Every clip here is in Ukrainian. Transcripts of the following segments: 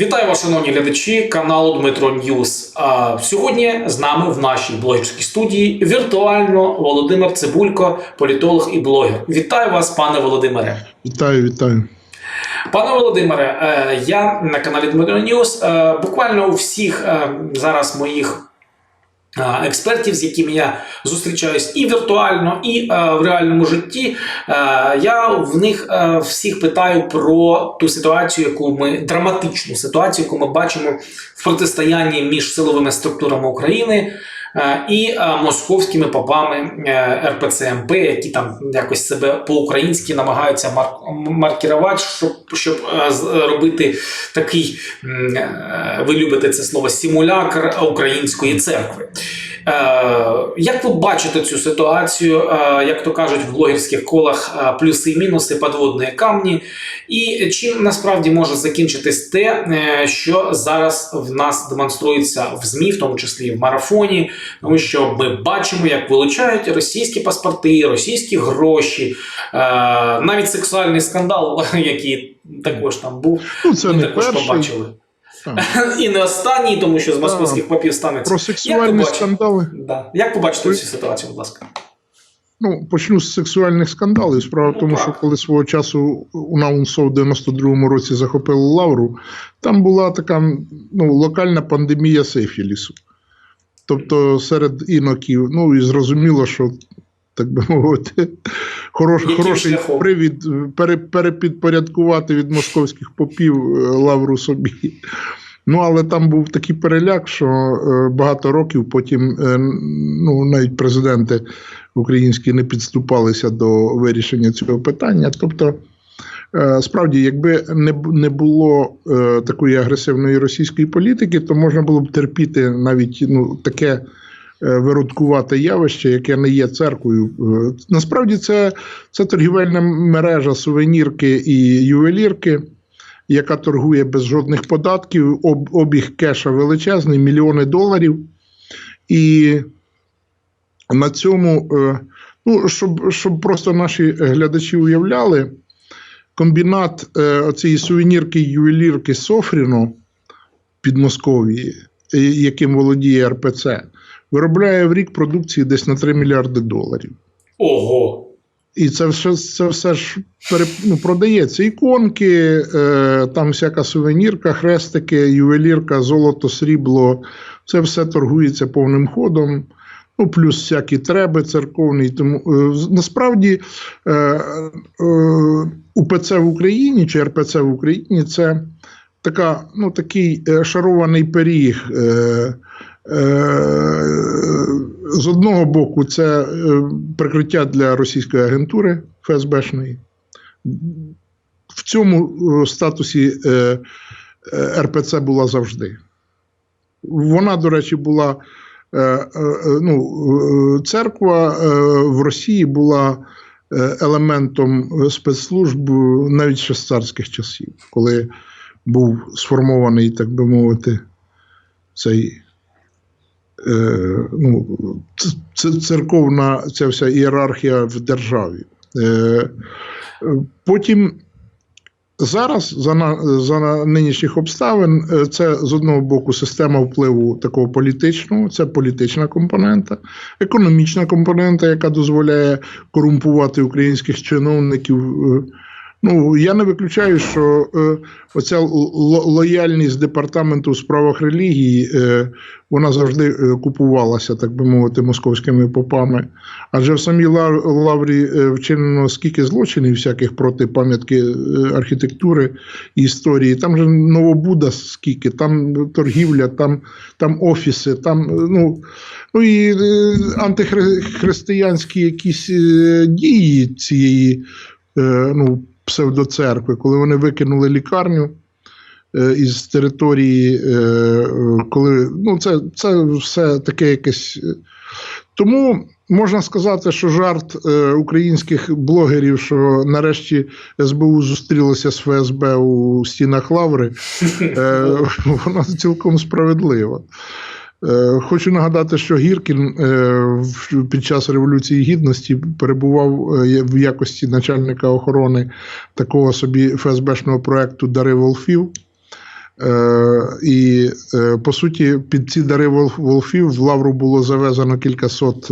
Вітаю вас, шановні глядачі каналу Дмитро Ньюс. А, Сьогодні з нами в нашій блогерській студії віртуально Володимир Цибулько, політолог і блогер. Вітаю вас, пане Володимире. Вітаю, вітаю. Пане Володимире, е, я на каналі Дмитро Ньюс. Е, Буквально у всіх е, зараз моїх експертів, з якими я зустрічаюсь і віртуально, і е, в реальному житті, е, я в них е, всіх питаю про ту ситуацію, яку ми драматичну ситуацію, яку ми бачимо в протистоянні між силовими структурами України. Е, І е, московськими попами РПЦ РПЦМП, які там якось себе по-українськи намагаються мар- маркірувати, щоб, щоб е, робити такий, е, ви любите це слово, симулякр української церкви. Е, Як ви бачите цю ситуацію, е, як то кажуть в блогерських колах, е, плюси і мінуси, подводні камні, і чим насправді може закінчитись те, що зараз в нас демонструється в ЗМІ, в тому числі і в марафоні, тому що ми бачимо, як вилучають російські паспорти, російські гроші, навіть сексуальний скандал, який також там був, Ну, це ми не також перший. побачили. Так. І не останній, тому що з московських попів станеться. Про сексуальні бачите? скандали. Да. Як ви бачите цю ситуацію, будь ласка? Ну, почну з сексуальних скандалів. Справа в Ну, тому, що коли свого часу у Наунсо в 92-му році захопили Лавру, там була така ну, локальна пандемія сифілісу. Тобто серед іноків, ну і зрозуміло, що. Так би мовити, хорош, хороший привід е, пере, перепідпорядкувати від московських попів е, лавру собі. Ну, але там був такий переляк, що е, багато років потім ну, навіть президенти українські не підступалися до вирішення цього питання. Тобто, справді, якби не, було такої агресивної російської політики, то можна було б терпіти навіть ну, таке е, виродкувати явище, яке не є церквою. Е, Насправді, це, це торгівельна мережа сувенірки і ювелірки. Яка торгує без жодних податків, об, обіг кеша величезний, мільйони доларів. І на цьому, е, ну, щоб, щоб просто наші глядачі уявляли, комбінат цієї сувенірки ювелірки Софріно Підмосков'ї, е, яким володіє РПЦ, виробляє в рік продукції десь на 3 мільярди доларів. Ого! І це все, це все ж ну, продається. Іконки, е, там всяка сувенірка, хрестики, ювелірка, золото, срібло. Це все торгується повним ходом. Ну, плюс всякі треби церковні. Тому е, насправді е, е, УПЦ в Україні чи РПЦ в Україні це така, ну, такий е, шарований пиріг. Е, З одного боку, це е, прикриття для російської агентури ФСБшної. В цьому е, статусі е, е, РПЦ була завжди. Вона, до речі, була е, е, ну, е, церква е, в Росії була е, елементом спецслужб навіть ще з царських часів, коли був сформований, так би мовити, цей е, ну, ц- ц- церковна ця вся ієрархія в державі. Е, е, потім зараз, за, за нинішніх обставин, е, це з одного боку система впливу такого політичного, це політична компонента, економічна компонента, яка дозволяє корумпувати українських чиновників. Ну, я не виключаю, що е, оця лояльність департаменту у справах релігії, е, вона завжди е, купувалася, так би мовити, московськими попами. Адже в самій Ла- Лаврі е, вчинено скільки злочинів всяких проти пам'ятки е, архітектури і історії. Там же Новобуда скільки, там торгівля, там, там офіси, там е, ну, ну і е, антихристиянські якісь е, дії цієї е, ну, псевдоцеркви, коли вони викинули лікарню е, із території, е, е, коли ну, це, це все таке якесь. Тому можна сказати, що жарт е, українських блогерів, що нарешті СБУ зустрілося з ФСБ у стінах Лаври, е, вона цілком справедлива. Е, Хочу нагадати, що Гіркін е, під час Революції Гідності перебував е, в якості начальника охорони такого собі ФСБшного проекту Дари Волфів. І по суті, під ці дари волфів в Лавру було завезено кількасот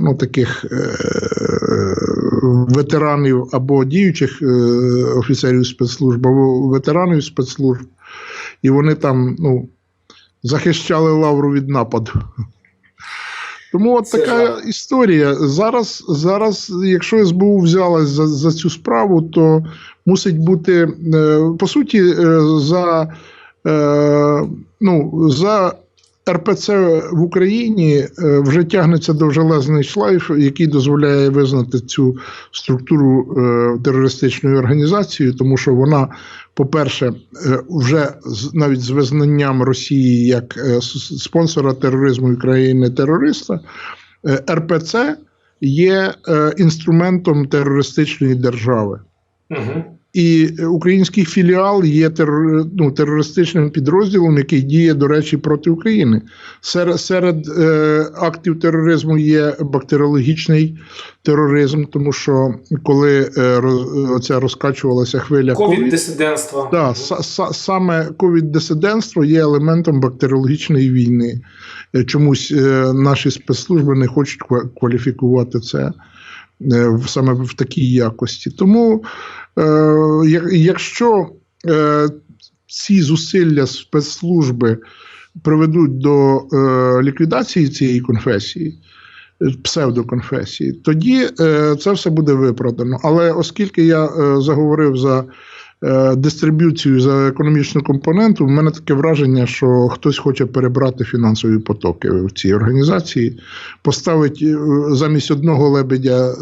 ну, таких ветеранів або діючих офіцерів спецслужб, або ветеранів спецслужб, і вони там ну, захищали Лавру від нападу. Тому от Це така жаль. історія. Зараз, зараз, якщо СБУ взялась за, за цю справу, то мусить бути е, по суті е, за, е, ну, за РПЦ в Україні е, вже тягнеться довжелезний шлейф, який дозволяє визнати цю структуру е, терористичною організацією, тому що вона, по-перше, е, вже навіть з визнанням Росії як спонсора тероризму і країни-терориста, е, РПЦ є інструментом терористичної держави. Угу. І український філіал є терор, ну, терористичним підрозділом, який діє, до речі, проти України. Серед, серед е, актів тероризму є бактеріологічний тероризм, тому що коли е, оця розкачувалася хвиля ковід, Ковід-дисидентство. да, са- са- саме ковід-дисидентство є елементом бактеріологічної війни. Е, Чомусь е, наші спецслужби не хочуть ква- кваліфікувати це саме в такій якості. Тому, е, якщо е, ці зусилля спецслужби приведуть до е, ліквідації цієї конфесії, псевдоконфесії, тоді е, це все буде виправдано. Але оскільки я е, заговорив за е, дистриб'юцію за економічну компоненту, в мене таке враження, що хтось хоче перебрати фінансові потоки в цій організації, поставить замість одного лебедя.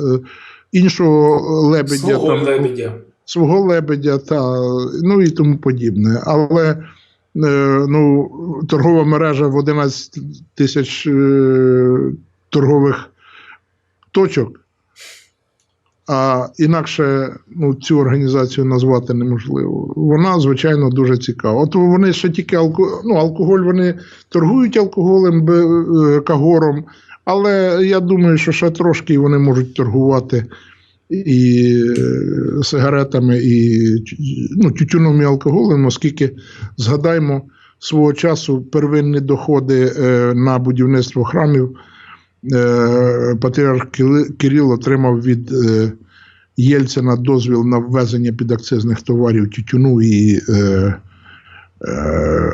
Іншого лебедя Свого там, лебедя. свого лебедя та ну і тому подібне. Але ну, торгова мережа в 11 тисяч торгових точок. А інакше ну, цю організацію назвати неможливо. Вона, звичайно, дуже цікава. От вони ще тільки алко... ну, алкоголь, вони торгують алкоголем, е, кагором, але я думаю, що ще трошки вони можуть торгувати і е, сигаретами, і ну, тютюном і алкоголем, оскільки згадаймо свого часу первинні доходи е, на будівництво храмів. Е, Патріарх Кирил отримав від е, Єльцина дозвіл на ввезення підакцизних товарів тютюну і е,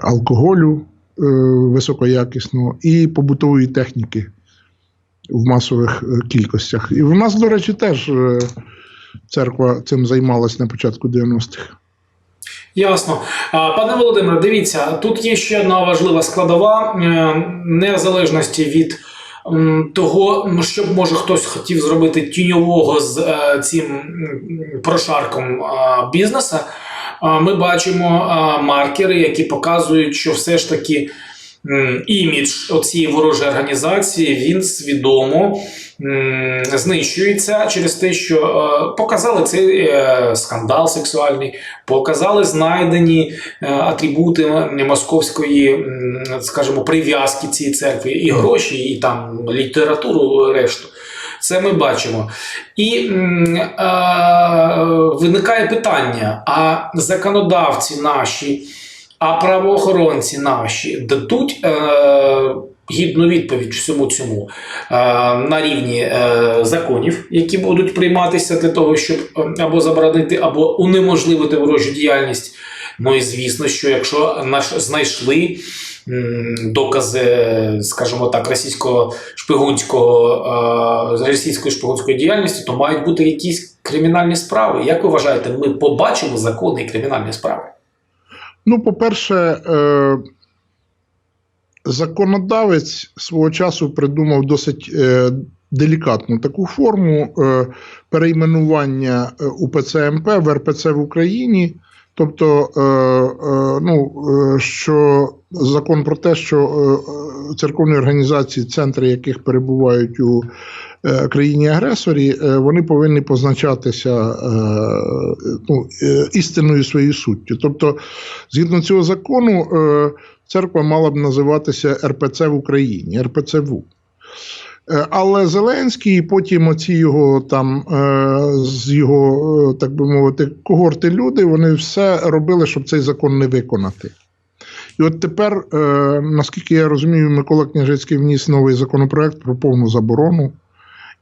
алкоголю високоякісного і побутової техніки в масових кількостях. І в нас, до речі, теж церква цим займалась на початку 90-х. Ясно. Пане Володимире, дивіться, тут є ще одна важлива складова незалежності від того, що б може хтось хотів зробити тіньового з е, цим прошарком бізнеса. Ми бачимо маркери, які показують, що все ж таки імідж цієї ворожої організації він свідомо знищується через те, що е, показали цей е, скандал сексуальний, показали знайдені е, атрибути московської, скажімо, прив'язки цієї церкви, і гроші, і там літературу, решту. Це ми бачимо. І е, виникає питання: а законодавці наші, а правоохоронці наші дадуть е, гідну відповідь всьому цьому е, на рівні е, законів, які будуть прийматися для того, щоб е, або заборонити, або унеможливити ворожу діяльність. Ну і звісно, що якщо наш знайшли докази, скажімо так, російського шпигунського російської шпигунської діяльності, то мають бути якісь кримінальні справи. Як ви вважаєте, ми побачимо закони і кримінальні справи? Ну, по-перше, законодавець свого часу придумав досить е, делікатну таку форму е, перейменування е, УПЦ МП в РПЦ в Україні. Тобто, е, е, ну, е, що закон про те, що церковні організації, центри яких перебувають у країні-агресорі, е, вони повинні позначатися ну, істинною своєю суттю. Тобто, згідно цього закону, церква мала б називатися РПЦ в Україні, РПЦВУ. Е, Але Зеленський, і потім оці його там е, з його, е, так би мовити, когорти люди, вони все робили, щоб цей закон не виконати. І от тепер, наскільки я розумію, Микола Княжицький вніс новий законопроект про повну заборону.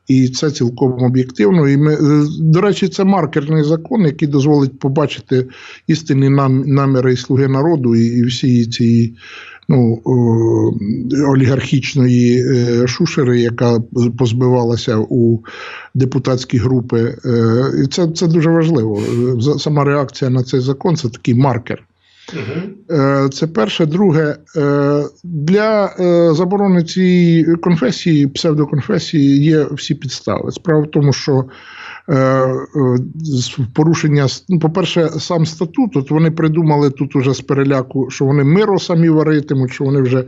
І це цілком об'єктивно. І ми, до речі, це маркерний закон, який дозволить побачити істинні нам, наміри і слуги народу і, всі ці ну, олігархічної е, шушери, яка позбивалася у депутатські групи. Е, і це, це дуже важливо. Е, Сама реакція на цей закон це такий маркер. Угу. Е, Це перше. Друге, е, для е, заборони цієї конфесії, псевдоконфесії, є всі підстави. Справа в тому, що е, е, порушення, ну, по-перше, сам статут, от вони придумали тут уже з переляку, що вони миро самі варитимуть, що вони вже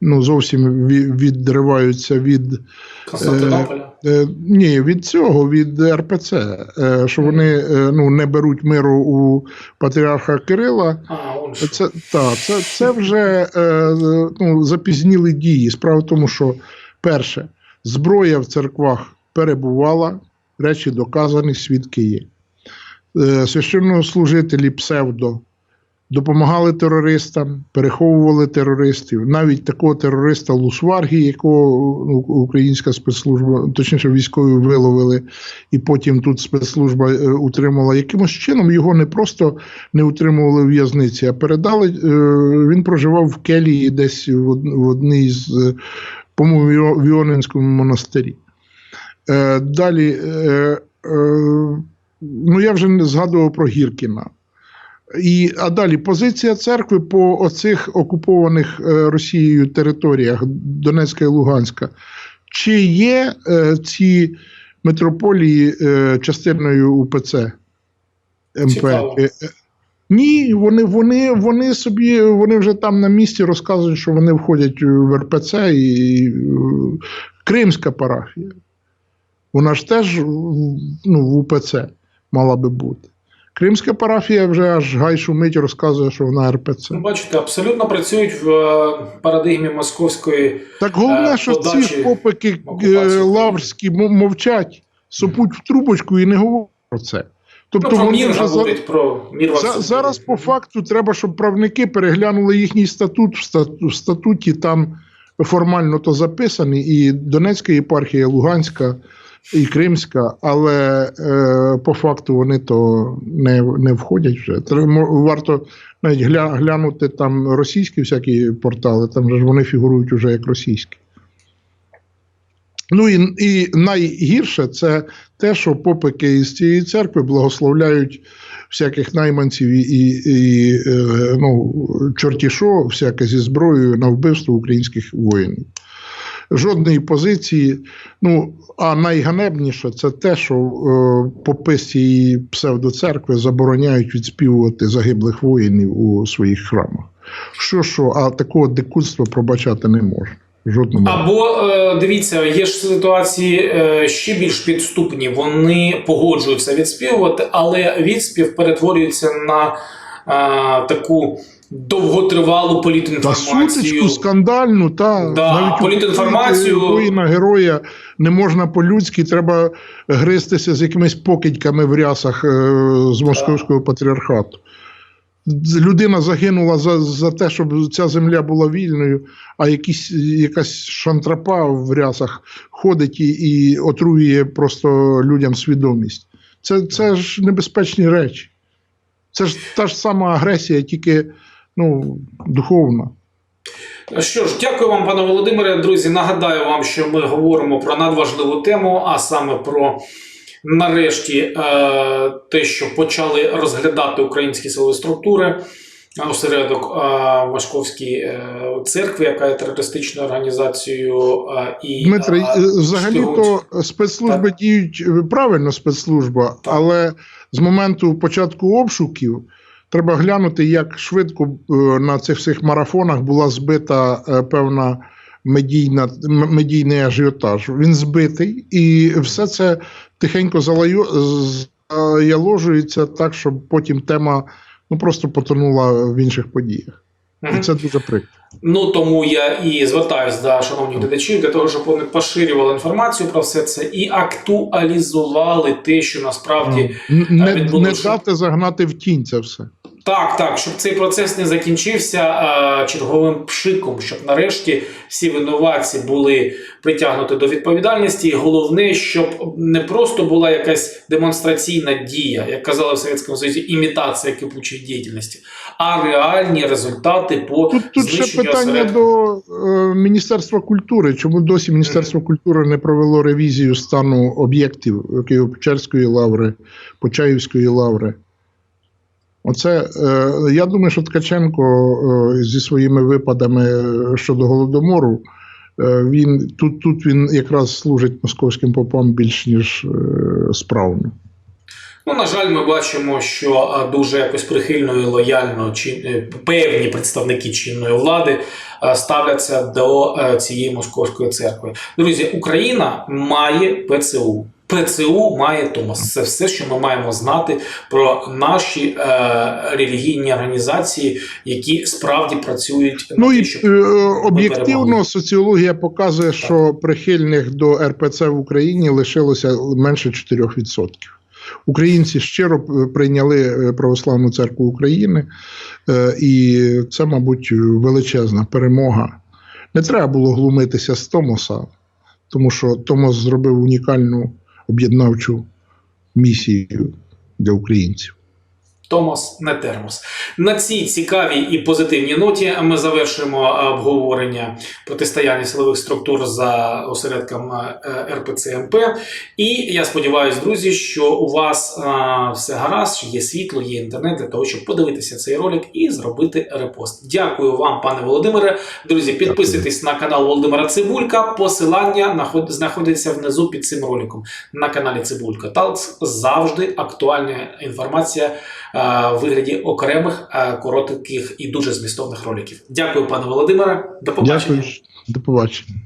ну, зовсім відриваються від. Константинополя. Е, ні, від цього, від РПЦ, е, що вони е, ну, не беруть миру у патріарха Кирила. А. Це, та, це, це вже е, ну, запізніли дії. Справа в тому, що перше, зброя в церквах перебувала, речі доказані, свідки є. Е, священнослужителі псевдо допомагали терористам, переховували терористів. Навіть такого терориста Лусваргі, якого українська спецслужба, точніше військові виловили, і потім тут спецслужба е, утримала. Якимось чином його не просто не утримували в в'язниці, а передали. е, Він проживав в Келії десь в одній з, по-моєму, в Іо- монастирі. Е, Далі, е, е, ну я вже не згадував про Гіркіна. І, а далі позиція церкви по оцих окупованих е, Росією територіях Донецька і Луганська. Чи є е, ці митрополії е, частиною УПЦ МП? Цікаво. Ні, вони, вони, вони собі вони вже там на місці розказують, що вони входять в РПЦ і е, Кримська парафія. Вона ж теж ну, в УПЦ мала би бути. Кримська парафія вже аж гай шумить, розказує, що вона РПЦ. Ну, бачите, абсолютно працюють в е, парадигмі московської. Так головне, Е, що ці попики е, лаврські мовчать, сопуть в трубочку і не говорять про це. Тобто Ну, про мір вже за- говорить, про мір За, зараз по факту треба, щоб правники переглянули їхній статут. В стату- в статуті там формально то записані, і Донецька єпархія, Луганська і Кримська, але е, по факту вони то не, не входять вже. Варто навіть гля, глянути там російські всякі портали, там ж вони фігурують уже як російські. Ну і, і найгірше це те, що попики із цієї церкви благословляють всяких найманців і, і, і е, ну, чорті що, всяке зі зброєю на вбивство українських воїнів. Жодної позиції. Ну, а найганебніше це те, що е, попи з цієї псевдоцеркви забороняють відспівувати загиблих воїнів у своїх храмах. Що, що, а такого дикунства пробачати не можна. Жодному. Або е, дивіться, є ж ситуації е, ще більш підступні. Вони погоджуються відспівувати, але відспів перетворюється на е, таку довготривалу Та політінформацію. сутичку скандальну, та Да, навіть політінформацію. воїна героя не можна по-людськи, треба гристися з якимись покидьками в рясах е, з московського патріархату. Людина загинула за, за те, щоб ця земля була вільною, а якісь, якась шантрапа в рясах ходить і, і отруює просто людям свідомість. Це, це ж небезпечні речі. Це ж та ж сама агресія, тільки ну, духовна. Що ж, дякую вам, пане Володимире. Друзі, нагадаю вам, що ми говоримо про надважливу тему, а саме про нарешті е, те, що почали розглядати українські силові структури. е, Осередок е, Московській е, церкви, яка є терористичною організацією, е, і Дмитре, е, е, взагалі-то спецслужби Так. діють е, правильно, спецслужба, Так. але з моменту початку обшуків треба глянути, як швидко е, на цих всіх марафонах була збита е, певна медійна, медійний ажіотаж. Він збитий, і все це тихенько заложується так, щоб потім тема ну, просто потонула в інших подіях. І це дуже прикро. Ну тому я і звертаюся до шановних глядачів для того, щоб вони поширювали інформацію про все це і актуалізували те, що насправді Н- Не, не дати загнати в тінь це все. Так, так, щоб цей процес не закінчився а, черговим пшиком, щоб нарешті всі винуватці були притягнуті до відповідальності. І головне, щоб не просто була якась демонстраційна дія, як казали в Совєтському Союзі, імітація кипучої діяльності, а реальні результати по Тут, тут ще питання осередку. до е, Міністерства культури. Чому досі Міністерство культури не провело ревізію стану об'єктів Києво-Печерської лаври, Почаївської лаври? Оце е, я думаю, що Ткаченко е, зі своїми випадами е, щодо голодомору. Він тут, тут він якраз служить московським попам більш ніж справно. Ну, на жаль, ми бачимо, що дуже якось прихильно і лояльно чи певні представники чинної влади ставляться до цієї московської церкви. Друзі, Україна має ПЦУ. ПЦУ має Томас. Це все, що ми маємо знати про наші е, релігійні організації, які справді працюють на Ну те, і щоб е, перемогли. об'єктивно соціологія показує, що прихильних до РПЦ в Україні лишилося менше 4%. Українці щиро е, прийняли е, Православну церкву України, е, і це, мабуть, величезна перемога. Не треба було глумитися з Томоса, тому що Томос зробив унікальну об'єднавчу місію для українців. Томас не термос. На цій цікавій і позитивній ноті ми завершуємо е, обговорення протистояння силових структур за осередком е, РПЦ МП. І я сподіваюся, друзі, що у вас е, все гаразд, що є світло, є інтернет для того, щоб подивитися цей ролик і зробити репост. Дякую вам, пане Володимире. Друзі, підписуйтесь на канал Володимира Цибулька. Посилання знаходиться внизу під цим роликом на каналі Цибулька. Талц завжди актуальна інформація е, в вигляді окремих е, коротких і дуже змістовних роликів. Дякую, пане Володимире. До побачення. Дякую, до побачення.